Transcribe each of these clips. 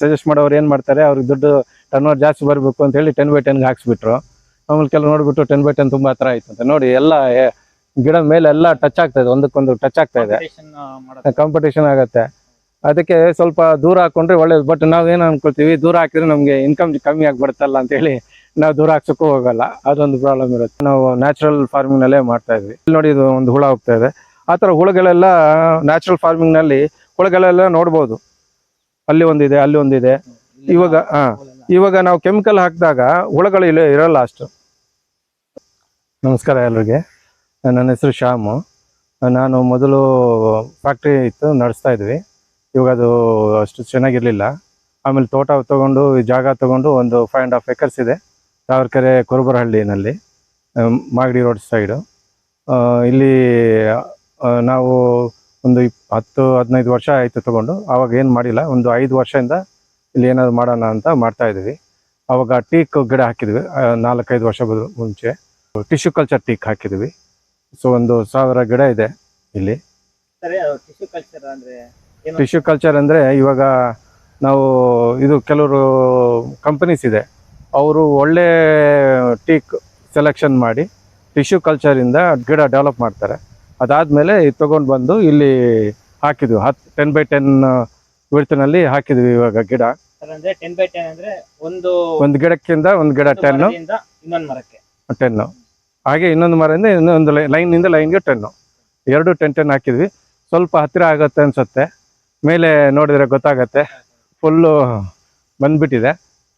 Suggest ಮಾಡೋರು ಏನು ಮಾಡ್ತಾರೆ ಅವ್ರಿಗೆ ದುಡ್ಡು ಟರ್ನ್ ಓವರ್ ಜಾಸ್ತಿ ಬರಬೇಕು ಅಂತ ಹೇಳಿ ಟೆನ್ ಬೈ ಟೆನ್ಗೆ ಹಾಕ್ಸ್ಬಿಟ್ರು. ಆಮೇಲೆ ಕೆಲವು ನೋಡ್ಬಿಟ್ಟು ಟೆನ್ ಬೈ ಟೆನ್ ತುಂಬಾ ಹತ್ರ ಆಯ್ತು ಅಂತ ನೋಡಿ ಎಲ್ಲ ಗಿಡ ಮೇಲೆ ಎಲ್ಲ ಟಚ್ ಆಗ್ತಾ ಇದೆ ಒಂದಕ್ಕೊಂದು ಟಚ್ ಆಗ್ತಾ ಇದೆ. ಕಾಂಪಿಟೇಷನ್ ಆಗತ್ತೆ. ಅದಕ್ಕೆ ಸ್ವಲ್ಪ ದೂರ ಹಾಕೊಂಡ್ರೆ ಒಳ್ಳೇದು ಬಟ್ ನಾವ್ ಏನ್ ಅನ್ಕೊಳ್ತೀವಿ ದೂರ ಹಾಕಿದ್ರೆ ನಮ್ಗೆ ಇನ್ಕಮ್ ಕಮ್ಮಿ ಆಗ್ಬಿಡುತ್ತಲ್ಲ ಅಂತ ಹೇಳಿ ನಾವು ದೂರ ಹಾಕ್ಸಕ್ಕೂ ಹೋಗಲ್ಲ ಅದೊಂದು ಪ್ರಾಬ್ಲಮ್ ಇರುತ್ತೆ. ನಾವು ನ್ಯಾಚುರಲ್ ಫಾರ್ಮಿಂಗ್ ನಲ್ಲೇ ಮಾಡ್ತಾ ಇದ್ವಿ. ಇಲ್ಲಿ ನೋಡಿ ಇದು ಒಂದು ಹುಳ ಹೋಗ್ತಾ ಇದೆ. ಆ ತರ ಹುಳುಗಳೆಲ್ಲ ನ್ಯಾಚುರಲ್ ಫಾರ್ಮಿಂಗ್ನಲ್ಲಿ ಹುಳುಗಳೆಲ್ಲ ನೋಡ್ಬೋದು. ಅಲ್ಲಿ ಒಂದಿದೆ ಅಲ್ಲಿ ಒಂದಿದೆ ಇವಾಗ ಹಾ. ಇವಾಗ ನಾವು ಕೆಮಿಕಲ್ ಹಾಕಿದಾಗ ಹುಳಗಳು ಇಲ್ಲ ಇರಲ್ಲ ಅಷ್ಟು ನಮಸ್ಕಾರ ಎಲ್ರಿಗೆ. ನನ್ನ ಹೆಸರು ಶ್ಯಾಮು. ನಾನು ಮೊದಲು ಫ್ಯಾಕ್ಟ್ರಿ ಇತ್ತು ನಡೆಸ್ತಾ ಇದ್ವಿ. ಇವಾಗ ಅದು ಅಷ್ಟು ಚೆನ್ನಾಗಿರ್ಲಿಲ್ಲ. ಆಮೇಲೆ ತೋಟ ತಗೊಂಡು ಜಾಗ ತಗೊಂಡು ಒಂದು ಫೈವ್ ಆ್ಯಂಡ್ ಹಾಫ್ ಎಕರ್ಸ್ ಇದೆ. ತಾವರ್ಕೆರೆ ಕುರುಬರಹಳ್ಳಿನಲ್ಲಿ ಮಾಗಡಿ ರೋಡ್ ಸೈಡು ಇಲ್ಲಿ ನಾವು ಒಂದು ಇಪ್ ಹತ್ತು ಹದಿನೈದು ವರ್ಷ ಆಯಿತು ತೊಗೊಂಡು. ಆವಾಗ ಏನು ಮಾಡಿಲ್ಲ ಒಂದು ಐದು ವರ್ಷದಿಂದ ಇಲ್ಲಿ ಏನಾದ್ರು ಮಾಡೋಣ ಅಂತ ಮಾಡ್ತಾ ಇದ್ದೀವಿ. ಅವಾಗ ಟೀಕ್ ಗಿಡ ಹಾಕಿದ್ವಿ ನಾಲ್ಕೈದು ವರ್ಷ ಮುಂಚೆ. ಟಿಶ್ಯೂ ಕಲ್ಚರ್ ಟೀಕ್ ಹಾಕಿದ್ವಿ. ಸೊ ಒಂದು ಸಾವಿರ ಗಿಡ ಇದೆ ಇಲ್ಲಿ. ಸರಿ ಟಿಶ್ಯೂ ಕಲ್ಚರ್ ಅಂದ್ರೆ ಏನು? ಟಿಶ್ಯೂ ಕಲ್ಚರ್ ಅಂದರೆ ಇವಾಗ ನಾವು ಇದು ಕೆಲವರು ಕಂಪನೀಸ್ ಇದೆ. ಅವರು ಒಳ್ಳೆ ಟೀಕ್ ಸೆಲೆಕ್ಷನ್ ಮಾಡಿ ಟಿಶ್ಯೂ ಕಲ್ಚರಿಂದ ಗಿಡ ಡೆವಲಪ್ ಮಾಡ್ತಾರೆ. ಅದಾದಮೇಲೆ ಇದು ತೊಗೊಂಡು ಬಂದು ಇಲ್ಲಿ ಹಾಕಿದ್ವಿ. ಹತ್ತು ಟೆನ್ ಬೈ ಟೆನ್ ವಿಡ್ತಿನಲ್ಲಿ ಹಾಕಿದ್ವಿ ಇವಾಗ ಗಿಡ. ಅಂದ್ರೆ ಟೆನ್ ಬೈ ಟೆನ್ ಅಂದ್ರೆ ಒಂದು ಒಂದು ಗಿಡಕ್ಕಿಂತ ಒಂದು ಗಿಡ ಟೆನ್ ಟೆನ್ನು ಇನ್ನೊಂದು ಮರಕ್ಕೆ. ಟೆನ್ನು ಹಾಗೆ ಇನ್ನೊಂದು ಮರದಿಂದ ಇನ್ನೊಂದು ಲೈನಿಂದ ಲೈನ್ಗೆ ಟೆನ್ನು ಎರಡು ಟೆನ್ ಟೆನ್ ಹಾಕಿದ್ವಿ. ಸ್ವಲ್ಪ ಹತ್ತಿರ ಆಗುತ್ತೆ ಅನ್ಸುತ್ತೆ. ಮೇಲೆ ನೋಡಿದ್ರೆ ಗೊತ್ತಾಗತ್ತೆ. ಫುಲ್ಲು ಬಂದ್ಬಿಟ್ಟಿದೆ.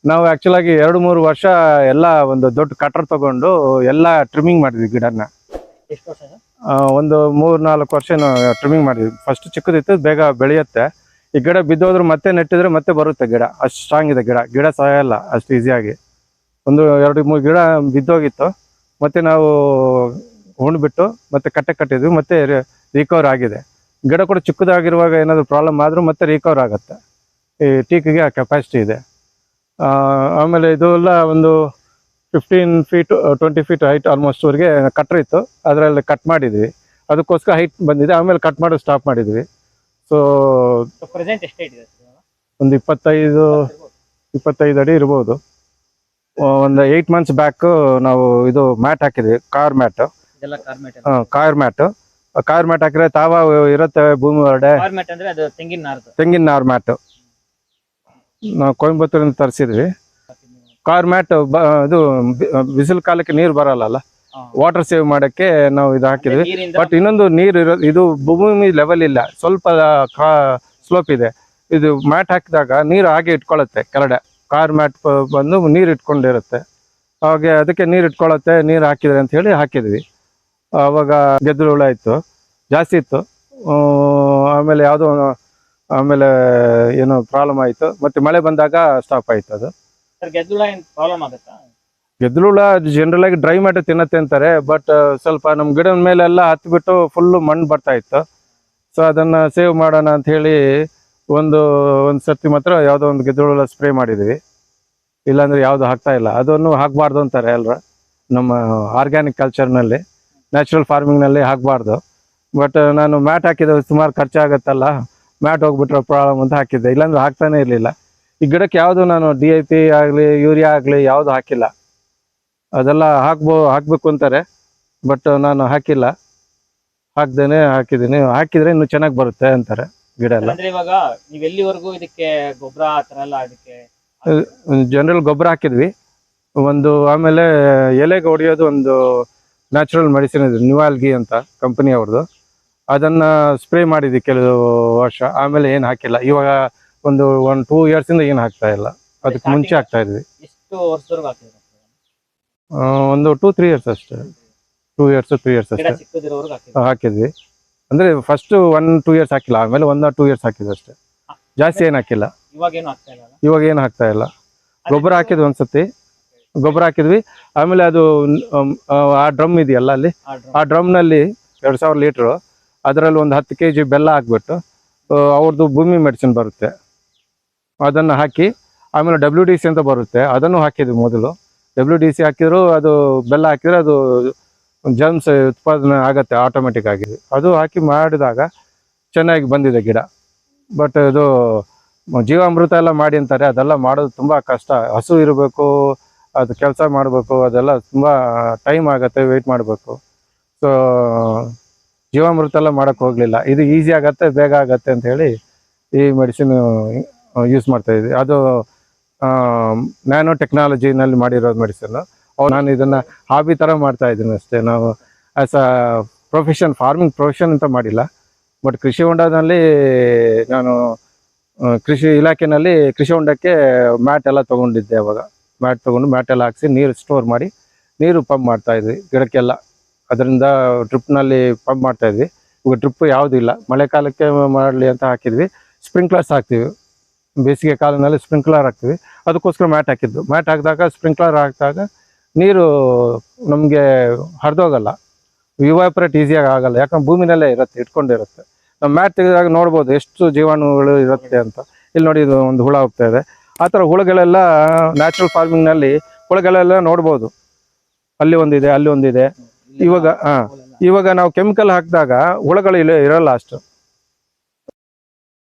ನಾವು ಆ್ಯಕ್ಚುಲಾಗಿ ಎರಡು ಮೂರು ವರ್ಷ ಎಲ್ಲ ಒಂದು ದೊಡ್ಡ ಕಟರ್ ತಗೊಂಡು ಎಲ್ಲ ಟ್ರಿಮ್ಮಿಂಗ್ ಮಾಡಿದ್ವಿ ಗಿಡನ ಒಂದು ಮೂರ್ ನಾಲ್ಕು ವರ್ಷ ಟ್ರಿಮ್ಮಿಂಗ್ ಮಾಡಿದ್ವಿ. ಫಸ್ಟ್ ಚಿಕ್ಕದಿತ್ತು, ಬೇಗ ಬೆಳೆಯುತ್ತೆ. ಈ ಗಿಡ ಬಿದ್ದೋದ್ರು ಮತ್ತೆ ನೆಟ್ಟಿದ್ರೆ ಮತ್ತೆ ಬರುತ್ತೆ ಗಿಡ. ಅಷ್ಟು ಸ್ಟ್ರಾಂಗ್ ಇದೆ ಗಿಡ. ಗಿಡ ಸಾಯಲ್ಲ, ಅಷ್ಟು ಈಸಿಯಾಗಿ ಒಂದು ಎರಡು ಮೂರು ಗಿಡ ಬಿದ್ದೋಗಿತ್ತು. ಮತ್ತೆ ನಾವು ಉಣ್ಬಿಟ್ಟು ಮತ್ತೆ ಕಟ್ಟೆ ಕಟ್ಟಿದ್ವಿ. ಮತ್ತೆ ರಿಕವರ್ ಆಗಿದೆ. ಗಿಡ ಕೂಡ ಚಿಕ್ಕದಾಗಿರುವಾಗ ಏನಾದರೂ ಪ್ರಾಬ್ಲಮ್ ಆದರೂ ಮತ್ತೆ ರಿಕವರ್ ಆಗುತ್ತೆ. ಈ ಟೀಕಿಗೆ ಆ ಕೆಪಾಸಿಟಿ ಇದೆ. ಆಮೇಲೆ ಇದು ಎಲ್ಲ ಒಂದು fifteen feet twenty feet height ಆಲ್ಮೋಸ್ಟ್ವರೆಗೆ ಕಟ್ರ್ ಇತ್ತು. ಅದರಲ್ಲಿ ಕಟ್ ಮಾಡಿದ್ವಿ. ಅದಕ್ಕೋಸ್ಕರ ಹೈಟ್ ಬಂದಿದೆ. ಆಮೇಲೆ ಕಟ್ ಮಾಡೋದು ಸ್ಟಾಪ್ ಮಾಡಿದ್ವಿ. ಸೊ ಪ್ರೆಸೆಂಟ್ ಎಷ್ಟು ಒಂದು ಇಪ್ಪತ್ತೈದು ಇಪ್ಪತ್ತೈದು ಅಡಿ ಇರ್ಬೋದು. ಒಂದು ಏಯ್ಟ್ ಮಂತ್ಸ್ ಬ್ಯಾಕ್ ನಾವು ಇದು ಮ್ಯಾಟ್ ಹಾಕಿದ್ವಿ. Car mat car mat car mat ಹಾಕಿದ್ರೆ ತಾವ ಇರುತ್ತೆ ಭೂಮಿ ಹೊರಡೆ ತೆಂಗಿನ ನಾರ್ ಮ್ಯಾಟ್ ನಾವು ಕೊಯಂಬತ್ತೂರಿಂದ ತರಿಸಿದ್ವಿ. ಕಾರ್ ಮ್ಯಾಟ್ ಇದು ಬಿಸಿಲು ಕಾಲಕ್ಕೆ ನೀರು ಬರಲ್ಲ. ವಾಟರ್ ಸೇವ್ ಮಾಡಕ್ಕೆ ನಾವು ಇದು ಹಾಕಿದ್ವಿ. ಬಟ್ ಇನ್ನೊಂದು ನೀರು ಇರೋ ಇದು ಭೂಮಿ ಲೆವೆಲ್ ಇಲ್ಲ. ಸ್ವಲ್ಪ ಸ್ಲೋಪ್ ಇದೆ. ಇದು ಮ್ಯಾಟ್ ಹಾಕಿದಾಗ ನೀರು ಹಾಗೆ ಇಟ್ಕೊಳತ್ತೆ ಕೆಳಗಡೆ. ಕಾರ್ ಮ್ಯಾಟ್ ಬಂದು ನೀರು ಇಟ್ಕೊಂಡಿರುತ್ತೆ. ಹಾಗೆ ಅದಕ್ಕೆ ನೀರು ಇಟ್ಕೊಳತ್ತೆ ನೀರು ಹಾಕಿದ್ರೆ ಅಂತ ಹೇಳಿ ಹಾಕಿದ್ವಿ. ಆವಾಗ ಗೆದ್ದಲು ಹುಳ ಇತ್ತು. ಜಾಸ್ತಿ ಇತ್ತು. ಆಮೇಲೆ ಯಾವುದೋ ಆಮೇಲೆ ಏನೋ ಪ್ರಾಬ್ಲಮ್ ಆಯಿತು. ಮತ್ತೆ ಮಳೆ ಬಂದಾಗ ಸ್ಟಾಪ್ ಆಯ್ತು ಅದು ಗೆದ್ದುಳ ಗೆದ್ದಲುಳ ಜನರಲ್ ಆಗಿ ಡ್ರೈ ಮಾಡಿ ತಿನ್ನತ್ತೆ ಅಂತಾರೆ ಬಟ್ ಸ್ವಲ್ಪ ನಮ್ಮ ಗಿಡದ ಮೇಲೆಲ್ಲ ಹತ್ಬಿಟ್ಟು ಫುಲ್ ಮಣ್ಣು ಬರ್ತಾ ಇತ್ತು. ಸೊ ಅದನ್ನ ಸೇವ್ ಮಾಡೋಣ ಅಂತ ಹೇಳಿ ಒಂದು ಒಂದು ಸರ್ತಿ ಮಾತ್ರ ಯಾವುದೋ ಒಂದು ಗೆದ್ದುಳ ಸ್ಪ್ರೇ ಮಾಡಿದ್ವಿ. ಇಲ್ಲಾಂದ್ರೆ ಯಾವುದು ಹಾಕ್ತಾ ಇಲ್ಲ. ಅದನ್ನು ಹಾಕಬಾರ್ದು ಅಂತಾರೆ ಎಲ್ಲರ ನಮ್ಮ ಆರ್ಗ್ಯಾನಿಕ್ ಕಲ್ಚರ್ನಲ್ಲಿ ನ್ಯಾಚುರಲ್ ಫಾರ್ಮಿಂಗ್ನಲ್ಲಿ ಹಾಕಬಾರ್ದು. ಬಟ್ ನಾನು ಮ್ಯಾಟ್ ಹಾಕಿದ ಸುಮಾರು ಖರ್ಚಾಗತ್ತಲ್ಲ ಮ್ಯಾಟ್ ಹೋಗ್ಬಿಟ್ರೆ ಪ್ರಾಬ್ಲಮ್ ಅಂತ ಹಾಕಿದ್ದೆ. ಇಲ್ಲಾಂದ್ರೆ ಹಾಕ್ತಾನೆ ಇರಲಿಲ್ಲ. ಈ ಗಿಡಕ್ಕೆ ಯಾವುದು ನಾನು ಡಿ ಐ ಪಿ ಆಗಲಿ ಯೂರಿಯಾ ಆಗಲಿ ಯಾವುದು ಹಾಕಿಲ್ಲ. ಅದೆಲ್ಲ ಹಾಕ್ಬೋ ಹಾಕಬೇಕು ಅಂತಾರೆ ಬಟ್ ನಾನು ಹಾಕಿಲ್ಲ. ಹಾಕ್ದೇನೆ ಹಾಕಿದ್ದೀನಿ. ಹಾಕಿದ್ರೆ ಇನ್ನು ಚೆನ್ನಾಗಿ ಬರುತ್ತೆ ಅಂತಾರೆ ಗಿಡ ಎಲ್ಲ. ಅಂದ್ರೆ ಇವಾಗ ನೀವ್ ಎಲ್ಲಿವರೆಗೂ ಇದಕ್ಕೆ ಗೊಬ್ಬರ ಆ ತರ ಎಲ್ಲ ಅದಕ್ಕೆ ಜನರಲ್ ಗೊಬ್ಬರ ಹಾಕಿದ್ವಿ. ಒಂದು ಆಮೇಲೆ ಎಲೆಗೆ ಹೊಡೆಯೋದು ಒಂದು ನ್ಯಾಚುರಲ್ ಮೆಡಿಸಿನ್ ಇದೆ ನ್ಯೂಆಲ್ಗಿ ಅಂತ ಕಂಪನಿ ಅವ್ರದ್ದು ಅದನ್ನ ಸ್ಪ್ರೇ ಮಾಡಿದ್ವಿ ಕೆಲವು ವರ್ಷ. ಆಮೇಲೆ ಏನು ಹಾಕಿಲ್ಲ. ಇವಾಗ ಒಂದು ಒನ್ ಟೂ ಇಂದ ಏನು ಹಾಕ್ತಾ ಇಲ್ಲ. ಅದಕ್ಕೆ ಮುಂಚೆ ಹಾಕ್ತಾ ಇದ್ವಿ. ಎಷ್ಟು ವರ್ಷದವರೆಗೂ ಹಾಕಿದ್ರು ಆ, ಒಂದು ಟೂ ತ್ರೀ ಇಯರ್ಸ್ ಅಷ್ಟೇ. ಟೂ ಇಯರ್ಸ್ ತ್ರೀ ಇಯರ್ಸ್ ಗಿಡ ಅಷ್ಟೇ. ಚಿಕ್ಕದಿರೋವರೆಗೂ ಹಾಕಿದ್ವಿ. ಅಂದ್ರೆ ಫಸ್ಟ್ ಒನ್ ಟೂ ಇಯರ್ಸ್ ಹಾಕಿಲ್ಲ. ಆಮೇಲೆ ಆರ್ ಟೂ ಇಯರ್ಸ್ ಹಾಕಿದ್ವಿ ಅಷ್ಟೇ. ಜಾಸ್ತಿ ಏನು ಹಾಕಿಲ್ಲ. ಇವಾಗ ಏನು ಆಗ್ತಾ ಇಲ್ಲ? ಅಲ್ಲ? ಇವಾಗ ಏನು ಹಾಕ್ತಾ ಇಲ್ಲ. ಗೊಬ್ಬರ ಹಾಕಿದ್ವಿ ಒಂದ್ಸತಿ. ಗೊಬ್ಬರ ಹಾಕಿದ್ವಿ. ಆಮೇಲೆ ಅದು ಮ್, ಆ ಡ್ರಮ್ ಇದೆಯಲ್ಲ ಅಲ್ಲಿ? ಆ drum. ಆ ಡ್ರಮ್ನಲ್ಲಿ ಎರಡು ಸಾವಿರ ಲೀಟ್ರು. ಅದರಲ್ಲಿ ಒಂದು ಹತ್ತು ಕೆ ಜಿ ಬೆಲ್ಲ ಹಾಕ್ಬಿಟ್ಟು ಆ, ಅವ್ರದ್ದು ಭೂಮಿ ಮೆಡಿಸಿನ್ ಬರುತ್ತೆ. ಅದನ್ನು ಹಾಕಿ, ಆಮೇಲೆ ಡಬ್ಲ್ಯೂ ಡಿ ಸಿ ಅಂತ ಬರುತ್ತೆ. ಅದನ್ನು ಹಾಕಿದ್ವಿ ಮೊದಲು. ಡಬ್ಲ್ಯೂ ಡಿ ಸಿ ಹಾಕಿದ್ರು ಅದು ಬೆಲ್ಲ ಹಾಕಿದ್ರೆ ಅದು ಜರ್ಮ್ಸ್ ಉತ್ಪಾದನೆ ಆಗುತ್ತೆ ಆಟೋಮೆಟಿಕ್ ಆಗಿ. ಅದು ಹಾಕಿ ಮಾಡಿದಾಗ ಚೆನ್ನಾಗಿ ಬಂದಿದೆ ಗಿಡ. ಬಟ್ ಇದು ಜೀವಾಮೃತ ಎಲ್ಲ ಮಾಡಿ ಅಂತಾರೆ. ಅದೆಲ್ಲ ಮಾಡೋದು ತುಂಬ ಕಷ್ಟ. ಹಸು ಇರಬೇಕು, ಅದು ಕೆಲಸ ಮಾಡಬೇಕು, ಅದೆಲ್ಲ ತುಂಬ ಟೈಮ್ ಆಗುತ್ತೆ ವೆಯ್ಟ್ ಮಾಡಬೇಕು. ಸೊ ಜೀವಾಮೃತ ಎಲ್ಲ ಮಾಡೋಕ್ಕೆ ಹೋಗಲಿಲ್ಲ. ಇದು ಈಸಿ ಆಗತ್ತೆ, ಬೇಗ ಆಗತ್ತೆ ಅಂತ ಹೇಳಿ ಈ ಮೆಡಿಸಿನ್ ಯೂಸ್ ಮಾಡ್ತಾ ಇದ್ದೀವಿ ಅದು ನ್ಯಾನೋ ಟೆಕ್ನಾಲಜಿನಲ್ಲಿ ಮಾಡಿರೋದು ಮೆಡಿಸಿನ್. ನಾನು ಇದನ್ನು ಹಾಬಿ ಥರ ಮಾಡ್ತಾ ಇದ್ದೀನಿ ಅಷ್ಟೇ. ನಾವು as a profession farming profession ಅಂತ ಮಾಡಿಲ್ಲ. ಬಟ್ ಕೃಷಿ ಹೊಂಡದಲ್ಲಿ ನಾನು ಕೃಷಿ ಇಲಾಖೆಯಲ್ಲಿ ಕೃಷಿ ಹೊಂಡಕ್ಕೆ ಮ್ಯಾಟ್ ಎಲ್ಲ ತೊಗೊಂಡಿದ್ದೆ ಅವಾಗ. ಮ್ಯಾಟ್ ತೊಗೊಂಡು ಮ್ಯಾಟ್ ಎಲ್ಲ ಹಾಕಿಸಿ ನೀರು ಸ್ಟೋರ್ ಮಾಡಿ ನೀರು ಪಂಪ್ ಮಾಡ್ತಾ ಇದ್ವಿ ಗಿಡಕ್ಕೆಲ್ಲ. ಅದರಿಂದ ಡ್ರಿಪ್ನಲ್ಲಿ ಪಂಪ್ ಮಾಡ್ತಾ ಇದ್ವಿ. ಇವಾಗ ಡ್ರಿಪ್ ಯಾವುದೂ ಇಲ್ಲ. ಮಳೆಗಾಲಕ್ಕೆ ಮಾಡಲಿ ಅಂತ ಹಾಕಿದ್ವಿ. ಸ್ಪ್ರಿಂಕ್ಲರ್ಸ್ ಹಾಕ್ತೀವಿ. ಬೇಸಿಗೆ ಕಾಲದಲ್ಲಿ ಸ್ಪ್ರಿಂಕ್ಲರ್ ಹಾಕ್ತೀವಿ. ಅದಕ್ಕೋಸ್ಕರ ಮ್ಯಾಟ್ ಹಾಕಿದ್ದು. ಮ್ಯಾಟ್ ಹಾಕಿದಾಗ ಸ್ಪ್ರಿಂಕ್ಲರ್ ಹಾಕಿದಾಗ ನೀರು ನಮಗೆ ಹರಿದೋಗಲ್ಲ. ಇವಾಪರೇಟ್ ಈಸಿಯಾಗಿ ಆಗಲ್ಲ. ಯಾಕಂದ್ರೆ ಭೂಮಿನಲ್ಲೇ ಇರುತ್ತೆ, ಇಟ್ಕೊಂಡಿರುತ್ತೆ. ನಾವು ಮ್ಯಾಟ್ ತೆಗೆದಾಗ ನೋಡ್ಬೋದು ಎಷ್ಟು ಜೀವಾಣುಗಳು ಇರುತ್ತೆ ಅಂತ. ಇಲ್ಲಿ ನೋಡಿ ಇದು ಒಂದು ಹುಳ ಹೋಗ್ತಾ ಇದೆ. ಆ ಥರ ಹುಳುಗಳೆಲ್ಲ ನ್ಯಾಚುರಲ್ ಫಾರ್ಮಿಂಗ್ನಲ್ಲಿ ಹುಳುಗಳೆಲ್ಲ ನೋಡ್ಬೋದು. ಅಲ್ಲಿ ಒಂದಿದೆ ಅಲ್ಲಿ ಒಂದಿದೆ. ಇವಾಗ, ಹಾಂ, ಇವಾಗ ನಾವು ಕೆಮಿಕಲ್ ಹಾಕಿದಾಗ ಹುಳುಗಳು ಇಲ್ಲ ಇರಲ್ಲ ಅಷ್ಟು.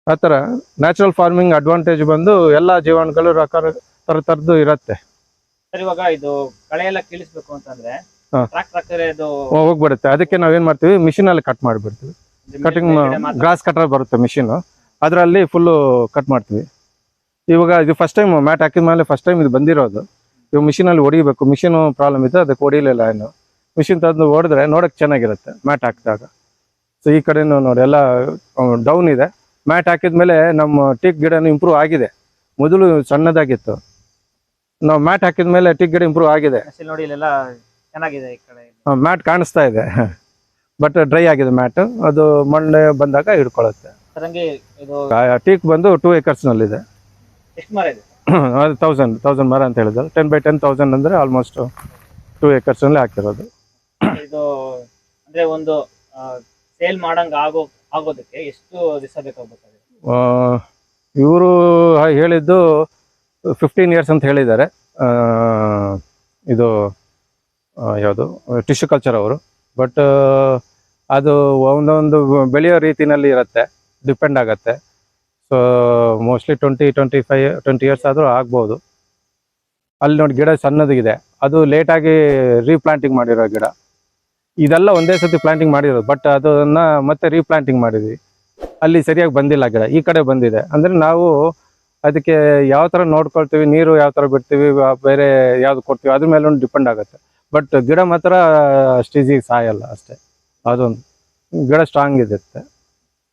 ಆ ಥರ ನ್ಯಾಚುರಲ್ ಫಾರ್ಮಿಂಗ್ ಅಡ್ವಾಂಟೇಜ್ ಬಂದು ಎಲ್ಲ ಜೀವಾಣುಗಳು ರಕಾರ ಥರ ಥರದ್ದು ಇರುತ್ತೆ. ಸರ್ ಇವಾಗ ಇದು ಕಳೆ ಎಲ್ಲ ಕೀಳಿಸ್ಬೇಕು ಅಂತಂದ್ರೆ ಹಾ. ಟ್ರಾಕ್ಟರ್ ಇದು ಹೋಗ್ಬಿಡುತ್ತೆ. ಅದಕ್ಕೆ ನಾವೇನ್ ಮಾಡ್ತೀವಿ? ಮಿಷಿನ್ ಅಲ್ಲಿ ಕಟ್ ಮಾಡಿಬಿಡ್ತೀವಿ. ಕಟಿಂಗ್ ಗ್ರಾಸ್ ಕಟರ್ ಬರುತ್ತೆ ಮಿಷಿನ್ ಅದರಲ್ಲಿ ಫುಲ್ಲು ಕಟ್ ಮಾಡ್ತೀವಿ. ಇವಾಗ ಇದು ಫಸ್ಟ್ ಟೈಮ್ ಮ್ಯಾಟ್ ಹಾಕಿದ ಮೇಲೆ ಫಸ್ಟ್ ಟೈಮ್ ಇದು ಬಂದಿರೋದು. ಇವಾಗ ಮಿಷಿನಲ್ಲಿ ಹೊಡಿಬೇಕು. ಮಿಷಿನ್ ಪ್ರಾಬ್ಲಮ್ ಇದೆ ಅದಕ್ಕೆ ಹೊಡಿಲಿಲ್ಲ ಏನು ಮಿಷಿನ್ ತಂದು ಹೊಡೆದ್ರೆ ನೋಡಕ್ಕೆ ಚೆನ್ನಾಗಿರುತ್ತೆ ಮ್ಯಾಟ್ ಹಾಕಿದಾಗ. ಸೊ ಈ ಕಡೆನೂ ನೋಡಿ ಎಲ್ಲ ಡೌನ್ ಇದೆ. ಮ್ಯಾಟ್ ಹಾಕಿದ್ಮೇಲೆ ನಮ್ಮ ಟೀಕ್ ಗಿಡನೂ ಇಂಪ್ರೂವ್ ಆಗಿದೆ. ಮೊದಲು ಸಣ್ಣದಾಗಿತ್ತು. ನಾವು ಮ್ಯಾಟ್ ಹಾಕಿದ್ಮೇಲೆ ಟೀಕ್ ಗಿಡ ಇಂಪ್ರೂವ್ ಆಗಿದೆ. ನೋಡಿ ಇಲ್ಲೆಲ್ಲ ಚೆನ್ನಾಗಿದೆ ಈ ಕಡೆ ಮ್ಯಾಟ್ ಕಾಣಿಸ್ತಾ ಇದೆ. ಬಟ್ ಡ್ರೈ ಆಗಿದೆ ಮ್ಯಾಟ್. ಅದು ಮಣ್ಣೆ ಬಂದಾಗ ಹಿಡ್ಕೊಳತ್ತೆ. ಟೀಕ್ ಬಂದು ಟೂ ಏಕರ್ಸ್ ನಲ್ಲಿದೆ. ಅದು ತೌಸಂಡ್ ತೌಸಂಡ್ ಮರ ಅಂತ ಹೇಳಿದ್ರು. ಟೆನ್ ಬೈ ಟೆನ್ ತೌಸಂಡ್ ಅಂದ್ರೆ ಆಲ್ಮೋಸ್ಟ್ ಟೂ ಏಕರ್ಸ್ನಲ್ಲಿ ಹಾಕಿರೋದು. ಇದು ಅಂದ್ರೆ ಒಂದು ಸೇಲ್ ಮಾಡಂಗ ಆಗೋ ಆಗೋದಕ್ಕೆ ಎಷ್ಟು ದಿವಸ ಬೇಕಾಗ್ಬೇಕಾದ್ರೆ ಇವರು ಹೇಳಿದ್ದು ಫಿಫ್ಟೀನ್ ಇಯರ್ಸ್ ಅಂತ ಹೇಳಿದ್ದಾರೆ. ಇದು ಯಾವುದು? ಟಿಶ್ಯೂ ಕಲ್ಚರ್ ಅವರು. ಬಟ್ ಅದು ಒಂದೊಂದು ಬೆಳೆಯೋ ರೀತಿನಲ್ಲಿ ಇರುತ್ತೆ ಡಿಪೆಂಡ್ ಆಗತ್ತೆ. So mostly twenty twenty five twenty years ಆದರೂ ಆಗ್ಬೋದು. ಅಲ್ಲಿ ನೋಡಿ ಗಿಡ ಸಣ್ಣದಿದೆ. ಅದು ಲೇಟಾಗಿ ರೀಪ್ಲಾಂಟಿಂಗ್ ಮಾಡಿರೋ ಗಿಡ. ಇದೆಲ್ಲ ಒಂದೇ ಸತಿ ಪ್ಲಾಂಟಿಂಗ್ ಮಾಡಿರೋದು ಬಟ್ ಅದನ್ನ ಮತ್ತೆ ರೀಪ್ಲಾಂಟಿಂಗ್ ಮಾಡಿದ್ವಿ. ಅಲ್ಲಿ ಸರಿಯಾಗಿ ಬಂದಿಲ್ಲ ಗಿಡ ಈ ಕಡೆ ಬಂದಿದೆ. ಅಂದ್ರೆ ನಾವು ಅದಕ್ಕೆ ಯಾವ ಥರ ನೋಡ್ಕೊಳ್ತೀವಿ ನೀರು ಯಾವ ಥರ ಬಿಡ್ತೀವಿ ಬೇರೆ ಯಾವ್ದು ಕೊಡ್ತೀವಿ ಅದ್ರ ಮೇಲೆ ಡಿಪೆಂಡ್ ಆಗುತ್ತೆ. ಬಟ್ ಗಿಡ ಮಾತ್ರ ಅಷ್ಟು ಈಸಿಗೆ ಸಾಯಲ್ಲ ಅಷ್ಟೇ. ಅದೊಂದು. ಗಿಡ ಸ್ಟ್ರಾಂಗ್ ಇರುತ್ತೆ.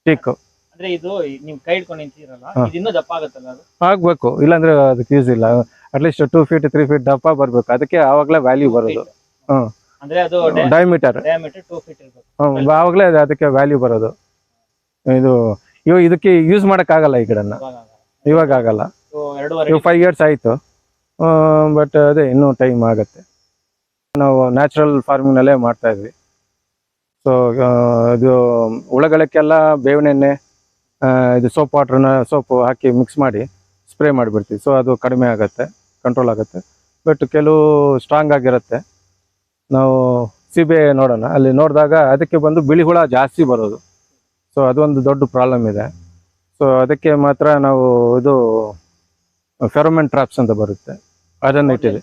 ಟೀಕು ಅಂದ್ರೆ ಇದು ನೀವು ಕೈ ಹಿಡ್ಕೊಂಡು ನಿಂತಿರಲ್ಲ ದಪ್ಪ ಆಗುತ್ತಲ್ಲ ಅದು? ಆಗ್ಬೇಕು. ಇಲ್ಲಾಂದ್ರೆ ಅದಕ್ಕೆ ಯೂಸ್ ಇಲ್ಲ. At least two feet three feet ದಪ್ಪ ಬರಬೇಕು. ಅದಕ್ಕೆ ಆವಾಗಲೇ ವ್ಯಾಲ್ಯೂ ಬರೋದು. ಹ್ಮ್. ಅಂದ್ರೆ ಅದು ಡೈಮೀಟರ್ ಡಯಾಮೀಟರ್ ಟೂ ಫೀಟ್ ಇರ್ಬೇಕು. ಆವಾಗಲೇ ಅದಕ್ಕೆ ವ್ಯಾಲ್ಯೂ ಬರೋದು. ಇದು ಇವಾಗ ಇದಕ್ಕೆ ಯೂಸ್ ಮಾಡೋಕ್ಕಾಗಲ್ಲ ಈ ಗಿಡನ. ಇವಾಗ ಆಗಲ್ಲ. ಇವಾಗ ಫೈವ್ ಇಯರ್ಸ್ ಆಯ್ತು. ಬಟ್ ಅದೇ ಇನ್ನೂ ಟೈಮ್ ಆಗುತ್ತೆ. ನಾವು ನ್ಯಾಚುರಲ್ ಫಾರ್ಮಿಂಗ್ನಲ್ಲೇ ಮಾಡ್ತಾ ಇದ್ವಿ. ಸೊ ಇದು ಹುಳಗಳಕ್ಕೆಲ್ಲ ಬೇವಿನೆಣ್ಣೆ ಇದು ಸೋಪ್ ವಾಟ್ರನ್ನ ಸೋಪು ಹಾಕಿ ಮಿಕ್ಸ್ ಮಾಡಿ ಸ್ಪ್ರೇ ಮಾಡಿಬಿಡ್ತೀವಿ. ಸೊ ಅದು ಕಡಿಮೆ ಆಗುತ್ತೆ ಕಂಟ್ರೋಲ್ ಆಗುತ್ತೆ. ಬಟ್ ಕೆಲವು ಸ್ಟ್ರಾಂಗ್ ಆಗಿರುತ್ತೆ. ನಾವು ಸಿಬೆ ನೋಡೋಣ. ಅಲ್ಲಿ ನೋಡಿದಾಗ ಅದಕ್ಕೆ ಬಂದು ಬಿಳಿ ಹುಳ ಜಾಸ್ತಿ ಬರೋದು. ಸೊ ಅದೊಂದು ದೊಡ್ಡ ಪ್ರಾಬ್ಲಮ್ ಇದೆ. ಸೊ ಅದಕ್ಕೆ ಮಾತ್ರ ನಾವು ಇದು ಫೆರೋಮೆನ್ ಟ್ರಾಪ್ಸ್ ಅಂತ ಬರುತ್ತೆ. ಅದನ್ನು ಇಟ್ಟಿದೆ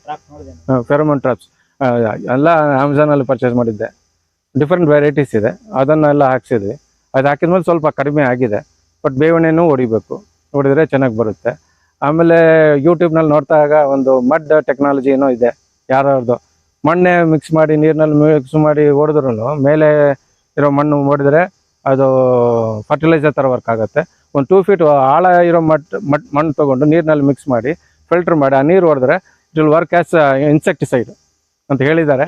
ಫೆರೋಮೆನ್ ಟ್ರಾಪ್ಸ್ ಎಲ್ಲ ಅಮೆಝಾನಲ್ಲಿ ಪರ್ಚೇಸ್ ಮಾಡಿದ್ದೆ. ಡಿಫ್ರೆಂಟ್ ವೆರೈಟೀಸ್ ಇದೆ. ಅದನ್ನೆಲ್ಲ ಹಾಕ್ಸಿದ್ವಿ. ಅದು ಹಾಕಿದ್ಮೇಲೆ ಸ್ವಲ್ಪ ಕಡಿಮೆ ಆಗಿದೆ. ಬಟ್ ಬೇವಣೆನೂ ಹೊಡಿಬೇಕು. ಹೊಡಿದ್ರೆ ಚೆನ್ನಾಗಿ ಬರುತ್ತೆ. ಆಮೇಲೆ ಯೂಟ್ಯೂಬ್ನಲ್ಲಿ ನೋಡ್ತಾಗ ಒಂದು ಮಡ್ ಟೆಕ್ನಾಲಜಿ ಏನೋ ಇದೆ. ಯಾರ್ಯಾರ್ದು. ಮಣ್ಣೆ ಮಿಕ್ಸ್ ಮಾಡಿ ನೀರಿನಲ್ಲಿ ಮಿಕ್ಸ್ ಮಾಡಿ ಹೊಡೆದ್ರು ಮೇಲೆ ಇರೋ ಮಣ್ಣು ಹೊಡೆದ್ರೆ ಅದು ಫರ್ಟಿಲೈಸರ್ ಥರ ವರ್ಕ್ ಆಗುತ್ತೆ. ಒಂದು ಟೂ ಫೀಟ್ ಆಳ ಇರೋ ಮಟ್ ಮಟ್ ಮಣ್ಣು ತೊಗೊಂಡು ನೀರಿನಲ್ಲಿ ಮಿಕ್ಸ್ ಮಾಡಿ ಫಿಲ್ಟರ್ ಮಾಡಿ ಆ ನೀರು ಹೊಡೆದ್ರೆ it will work as insecticide ಅಂತ ಹೇಳಿದ್ದಾರೆ.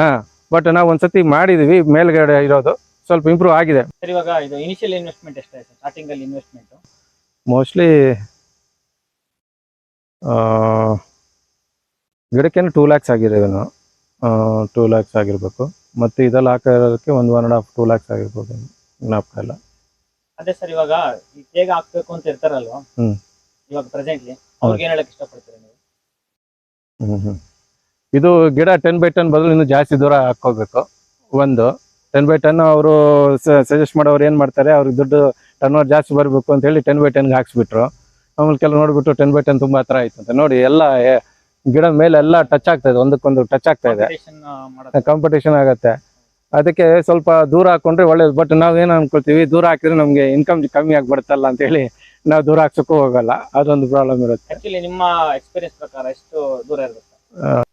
ಹಾಂ ಬಟ್ ನಾವು ಒಂದ್ಸತಿ ಮಾಡಿದೀವಿ ಮೇಲ್ಗಡೆ ಇರೋದು ಸ್ವಲ್ಪ ಇಂಪ್ರೂವ್ ಆಗಿದೆ. ಇವಾಗ ಇದು ಇನಿಷಿಯಲ್ ಎಷ್ಟಾಯ್ತು ಇನ್ವೆಸ್ಟ್ಮೆಂಟ್ ಮೋಸ್ಟ್ಲಿ ಗಿಡಕ್ಕೇನು ಟೂ ಲ್ಯಾಕ್ಸ್ ಆಗಿದೆ ಟೂ ಲ್ಯಾಕ್ಸ್ ಆಗಿರ್ಬೇಕು. ಮತ್ತೆ ಇದೆಲ್ಲ ಹಾಕೋದಕ್ಕೆ ಒಂದು one and half two lakhs ಆಗಿರ್ಬೋದು ಜ್ಞಾಪಕ ಎಲ್ಲ ಅದೇ ಸರ್ ಇವಾಗ ಈ ಹೇಗೆ ಹಾಕ್ಬೇಕು ಅಂತ ಇರ್ತಾರಲ್ವಾ? ಹ್ಮ್. ಇವಾಗ ಪ್ರೆಸೆಂಟ್ಲಿ ಅವ್ರಿಗೆ ಏನ್ ಹೇಳಕ್ ಇಷ್ಟಪಡ್ತೀರಿ ನೀವು. ಇದು ಗಿಡ ಟೆನ್ ಬೈ ಟೆನ್ ಬದಲು ಇನ್ನು ಜಾಸ್ತಿ ದೂರ ಹಾಕೋಬೇಕು ಒಂದು ಟೆನ್ ಬೈ ಟೆನ್ ಅವರು ಸಜೆಸ್ಟ್ ಮಾಡೋರು ಏನು ಮಾಡ್ತಾರೆ ಅವ್ರಿಗೆ ದುಡ್ಡು ಟರ್ನ್ ಓವರ್ ಜಾಸ್ತಿ ಬರಬೇಕು ಅಂತ ಹೇಳಿ ಟೆನ್ ಬೈ ಟೆನ್ಗೆ ಹಾಕ್ಸ್ಬಿಟ್ರು. ಆಮೇಲೆ ಕೆಲವು ನೋಡ್ಬಿಟ್ಟು ಟೆನ್ ಬೈ ಟೆನ್ ತುಂಬಾ ಹತ್ರ ಆಯ್ತು ಅಂತ. ನೋಡಿ ಎಲ್ಲ ಏ- ಗಿಡದ ಮೇಲೆ ಎಲ್ಲ ಟಚ್ ಆಗ್ತಾ ಇದೆ ಒಂದಕ್ಕೊಂದು ಟಚ್ ಆಗ್ತಾ ಇದೆ. ಕಾಂಪಿಟೇಷನ್ ಆಗತ್ತೆ. ಅದಕ್ಕೆ ಸ್ವಲ್ಪ ದೂರ ಹಾಕೊಂಡ್ರೆ ಒಳ್ಳೇದು ಬಟ್ ನಾವ್ ಏನ್ ಅನ್ಕೊಳ್ತೀವಿ ದೂರ ಹಾಕಿದ್ರೆ ನಮ್ಗೆ ಇನ್ಕಮ್ ಕಮ್ಮಿ ಆಗ್ಬಿಡುತ್ತಲ್ಲ ಅಂತ ಹೇಳಿ ನಾವು ದೂರ ಹಾಕ್ಸಕ್ಕೂ ಹೋಗಲ್ಲ ಅದೊಂದು ಪ್ರಾಬ್ಲಮ್ ಇರುತ್ತೆ. ಇವಾಗ ನಿಮ್ಮ ಎಕ್ಸ್ಪೀರಿಯನ್ಸ್ ಪ್ರಕಾರ ಎಷ್ಟು ದೂರ ಇರುತ್ತೆ?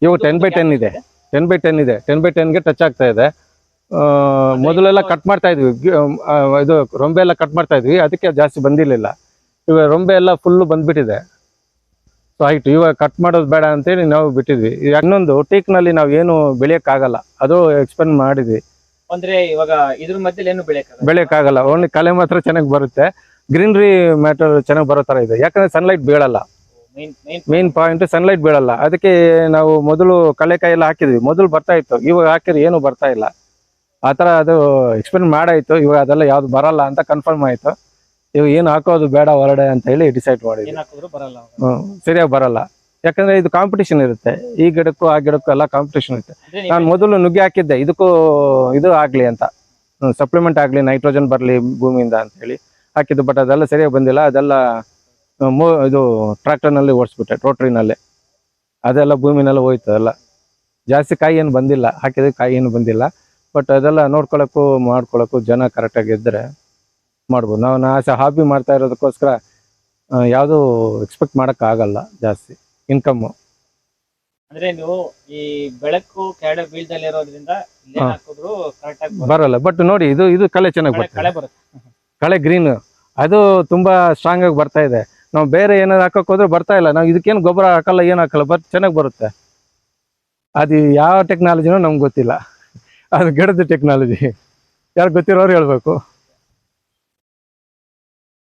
ಇವು ಟೆನ್ ಬೈ ಟೆನ್ ಇದೆ. ಟೆನ್ ಬೈ ಟೆನ್ ಇದೆ. ಟೆನ್ ಬೈ ಟೆನ್ಗೆ ಟಚ್ ಆಗ್ತಾ ಇದೆ. ಮೊದಲೆಲ್ಲ ಕಟ್ ಮಾಡ್ತಾ ಇದ್ವಿ. ಇದು ರೊಂಬೆ ಎಲ್ಲ ಕಟ್ ಮಾಡ್ತಾ ಇದ್ವಿ ಅದಕ್ಕೆ ಜಾಸ್ತಿ ಬಂದಿರ್ಲಿಲ್ಲ. ಇವಾಗ ರೊಂಬೆ ಎಲ್ಲ ಫುಲ್ ಬಂದ್ಬಿಟ್ಟಿದೆ. ಸೊ ಆಯ್ತು ಇವಾಗ ಕಟ್ ಮಾಡೋದು ಬೇಡ ಅಂತೇಳಿ ನಾವು ಬಿಟ್ಟಿದ್ವಿ. ಇನ್ನೊಂದು ಟೀಕ್ನಲ್ಲಿ ನಾವು ಏನು ಬೆಳೆಯೋಕ್ಕಾಗಲ್ಲ. ಅದು ಎಕ್ಸ್ಪೆಂಡ್ ಮಾಡಿದ್ವಿ. ಅಂದ್ರೆ ಇವಾಗ ಇದ್ರ ಮಧ್ಯೆ ಏನು ಬೆಳೆಯಕ್ಕಾಗಲ್ಲ? ಓನ್ಲಿ ಕಲೆ ಮಾತ್ರ ಚೆನ್ನಾಗಿ ಬರುತ್ತೆ. ಗ್ರೀನ್ರಿ ಮ್ಯಾಟರ್ ಚೆನ್ನಾಗಿ ಬರೋ ತರ ಇದೆ. ಯಾಕಂದ್ರೆ ಸನ್ಲೈಟ್ ಬೀಳಲ್ಲ. ಮೇನ್ ಪಾಯಿಂಟ್ ಸನ್ಲೈಟ್ ಬೀಳಲ್ಲ. ಅದಕ್ಕೆ ನಾವು ಮೊದಲು ಕಳೆಕಾಯಿ ಎಲ್ಲ ಹಾಕಿದ್ವಿ. ಮೊದಲು ಬರ್ತಾ ಇತ್ತು. ಇವಾಗ ಹಾಕಿದ್ರೆ ಏನು ಬರ್ತಾ ಇಲ್ಲ. ಆತರ ಥರ ಅದು ಎಕ್ಸ್ಪ್ಲೇನ್ ಮಾಡಾಯ್ತು. ಇವಾಗ ಅದೆಲ್ಲ ಯಾವ್ದು ಬರಲ್ಲ ಅಂತ ಕನ್ಫರ್ಮ್ ಆಯ್ತು. ಇವಾಗ ಏನು ಹಾಕೋದು ಬೇಡ ಹೊರಡೆ ಅಂತ ಹೇಳಿ ಡಿಸೈಡ್ ಮಾಡಿದ್ವಿ. ಬರಲ್ಲ ಸರಿಯಾಗಿ ಬರಲ್ಲ. ಯಾಕಂದ್ರೆ ಇದು ಕಾಂಪಿಟೇಷನ್ ಇರುತ್ತೆ. ಈ ಗಿಡಕ್ಕೂ ಆ ಗಿಡಕ್ಕೂ ಎಲ್ಲ ಕಾಂಪಿಟೇಷನ್ ಇರುತ್ತೆ. ನಾನು ಮೊದಲು ನುಗ್ಗೆ ಹಾಕಿದ್ದೆ. ಇದಕ್ಕೂ ಇದು ಆಗ್ಲಿ ಅಂತ. ಸಪ್ಲಿಮೆಂಟ್ ಆಗ್ಲಿ ನೈಟ್ರೋಜನ್ ಬರಲಿ ಭೂಮಿಯಿಂದ ಅಂತ ಹೇಳಿ ಹಾಕಿದ್ದು. ಬಟ್ ಅದೆಲ್ಲ ಸರಿಯಾಗಿ ಬಂದಿಲ್ಲ. ಅದೆಲ್ಲ ಇದು ಮೋ ಇದು ಟ್ರ್ಯಾಕ್ಟರ್ನಲ್ಲಿ ಓಡಿಸ್ಬಿಟ್ಟೆ ರೋಟ್ರಿನಲ್ಲಿ ಅದೆಲ್ಲ ಭೂಮಿನೆಲ್ಲ ಹೋಯ್ತು ಎಲ್ಲ. ಜಾಸ್ತಿ ಕಾಯಿ ಏನು ಬಂದಿಲ್ಲ. ಹಾಕಿದ್ರೆ ಕಾಯಿ ಏನು ಬಂದಿಲ್ಲ. ಬಟ್ ಅದೆಲ್ಲ ನೋಡ್ಕೊಳಕ್ಕೂ ಮಾಡ್ಕೊಳಕ್ಕೂ ಜನ ಕರೆಕ್ಟಾಗಿ ಇದ್ದರೆ ಮಾಡ್ಬೋದು. ನಾವು ನಾ ಹಾಬಿ ಮಾಡ್ತಾ ಇರೋದಕ್ಕೋಸ್ಕರ ಯಾವುದು ಎಕ್ಸ್ಪೆಕ್ಟ್ ಮಾಡೋಕ್ಕಾಗಲ್ಲ ಜಾಸ್ತಿ ಇನ್ಕಮ್ಮು ಅಂದ್ರೆ ನೀವು ಈ ಬೆಳಕು ಕೆಳ ಬೀಳ್ದಲ್ಲಿ ಇರೋದ್ರಿಂದ ಇಲ್ಲೇನ್ ಹಾ. ಹಾಕಿದ್ರು ಕರೆಕ್ಟ್ ಬರಲ್ಲ ಬಟ್ ನೋಡಿ ಇದು ಇದು ಕಳೆ ಚೆನ್ನಾಗಿ ಕಳೆ ಕಳೆ ಬರುತ್ತೆ. ಕಳೆ ಗ್ರೀನ್ ಅದು ತುಂಬಾ ಸ್ಟ್ರಾಂಗ್ ಆಗಿ ಬರ್ತಾ ಇದೆ. ನಾವು ಬೇರೆ ಏನಾದ್ರು ಹಾಕಕ್ ಹೋದ್ರೆ ಬರ್ತಾ ಇಲ್ಲ. ನಾವು ಇದಕ್ಕೇನು ಗೊಬ್ಬರ ಹಾಕಲ್ಲ ಏನು ಹಾಕಲ್ಲ ಬಟ್ ಚೆನ್ನಾಗಿ ಬರುತ್ತೆ. ಅದು ಯಾವ ಟೆಕ್ನಾಲಜಿನೂ ನಮ್ಗೆ ಗೊತ್ತಿಲ್ಲ. ಅದು ಗಿಡದ ಟೆಕ್ನಾಲಜಿ ಯಾರು ಗೊತ್ತಿರೋರು ಹೇಳ್ಬೇಕು.